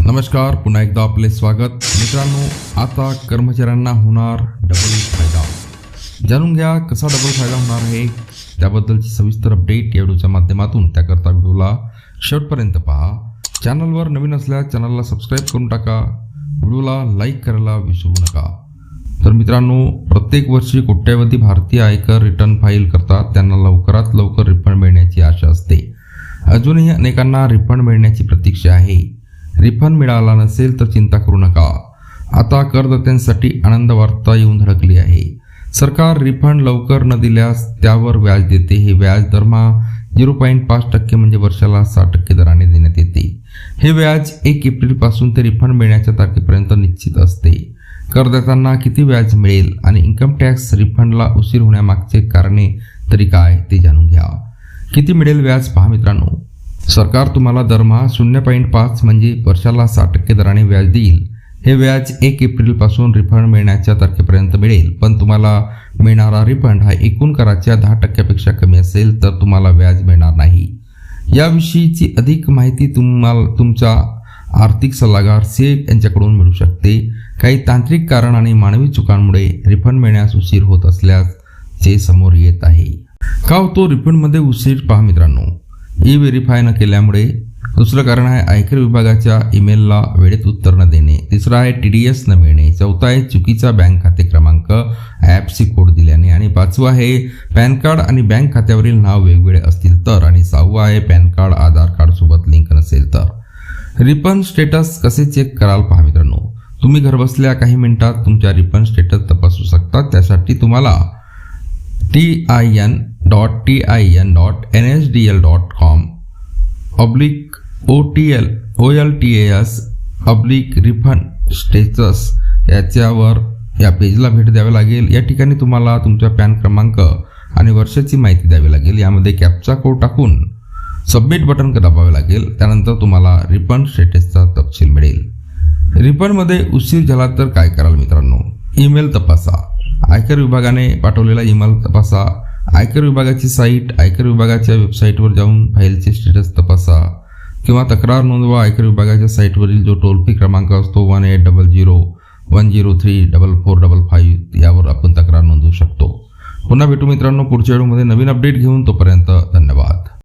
नमस्कार पुन्हा एकदा आपले स्वागत. मित्रांनो आता कर्मचाऱ्यांना होणार डबल फायदा. जाणून घ्या कसा डबल फायदा होणार आहे. त्याबद्दलची सविस्तर अपडेट या व्हिडिओच्या माध्यमातून. त्याकरता व्हिडिओला शेवटपर्यंत पहा. चॅनलवर नवीन असल्यास चॅनलला सबस्क्राईब करून टाका. व्हिडिओला लाईक करायला विसरू नका. तर मित्रांनो प्रत्येक वर्षी कोट्यवधी भारतीय आयकर रिटर्न फाईल करतात. त्यांना लवकरात लवकर रिफंड मिळण्याची आशा असते. अजूनही अनेकांना रिफंड मिळण्याची प्रतीक्षा आहे. रिफंड मिळाला नसेल तर चिंता करू नका. आता करदात्यांसाठी आनंद वार्ता येऊन धडकली आहे. सरकार रिफंड लवकर न दिल्यास त्यावर व्याज देते. हे व्याज दरमहा झिरो पॉईंट पाच टक्के म्हणजे वर्षाला सहा टक्के दराने देण्यात येते. हे व्याज एक एप्रिलपासून ते रिफंड मिळण्याच्या तारखेपर्यंत निश्चित असते. करदात्यांना किती व्याज मिळेल आणि इन्कम टॅक्स रिफंडला उशीर होण्यामागचे कारणे तरी काय ते जाणून घ्या. किती मिळेल व्याज पहा मित्रांनो. सरकार तुम्हाला दरमहा शून्य पॉईंट पाच म्हणजे वर्षाला साठ टक्के दराने व्याज देईल. हे व्याज एक एप्रिलपासून रिफंड मिळण्याच्या तारखेपर्यंत मिळेल. पण तुम्हाला मिळणारा रिफंड हा एकूण कराच्या दहा टक्क्यापेक्षा कमी असेल तर तुम्हाला व्याज मिळणार नाही. याविषयीची अधिक माहिती तुम्हाला तुमच्या आर्थिक सल्लागार सेफ यांच्याकडून मिळू शकते. काही तांत्रिक कारण आणि मानवी चुकांमुळे रिफंड मिळण्यास उशीर होत असल्यास समोर येत आहे. का होतो रिफंडमध्ये उशीर? पहा मित्रांनो. ई व्हेरीफाय न केल्यामुळे दुसरं कारण आहे आयकर विभागाच्या ईमेलला वेळेत उत्तर न देणे. तिसरं आहे टी डी एस न मिळणे. चौथा आहे चुकीचा बँक खाते क्रमांक. ॲपची कोड दिल्याने. आणि पाचवं आहे पॅन कार्ड आणि बँक खात्यावरील नाव वेगवेगळे असतील तर. आणि सहावं आहे पॅन कार्ड आधार कार्डसोबत लिंक नसेल तर. रिफंड स्टेटस कसे चेक कराल पहा मित्रांनो. तुम्ही घरबसल्या काही मिनिटात तुमच्या रिफंड स्टेटस तपासू शकता. त्यासाठी तुम्हाला T I N dot T I N dot N H D L dot com oblique O T L O L T S oblique refund status याच्यावर या पेजला भेट द्यावी लागेल. या ठिकाणी तुम्हाला तुमचा पॅन क्रमांक आणि वर्षाची माहिती द्यावी लागेल. यामध्ये कॅपचा कोड टाकून सबमिट बटन दाबावे लागेल. त्यानंतर तुम्हाला रिफंड स्टेटसचा तपशील मिळेल. रिफंडमध्ये उशीर झाला तर काय कराल मित्रांनो? ईमेल तपासा. आयकर विभागाने पाठवलेला ईमेल तपासा. आयकर विभागाची साईट आयकर विभागाच्या वेबसाईटवर जाऊन फाईलचे स्टेटस तपासा किंवा तक्रार नोंदवा. आयकर विभागाच्या साईटवरील जो टोल फ्री क्रमांक असतो one eight double zero one zero three double four double five यावर आपण तक्रार नोंदवू शकतो. पुन्हा भेटू मित्रांनो पुढच्या व्हिडिओमध्ये. नवीन अपडेट घेऊन तोपर्यंत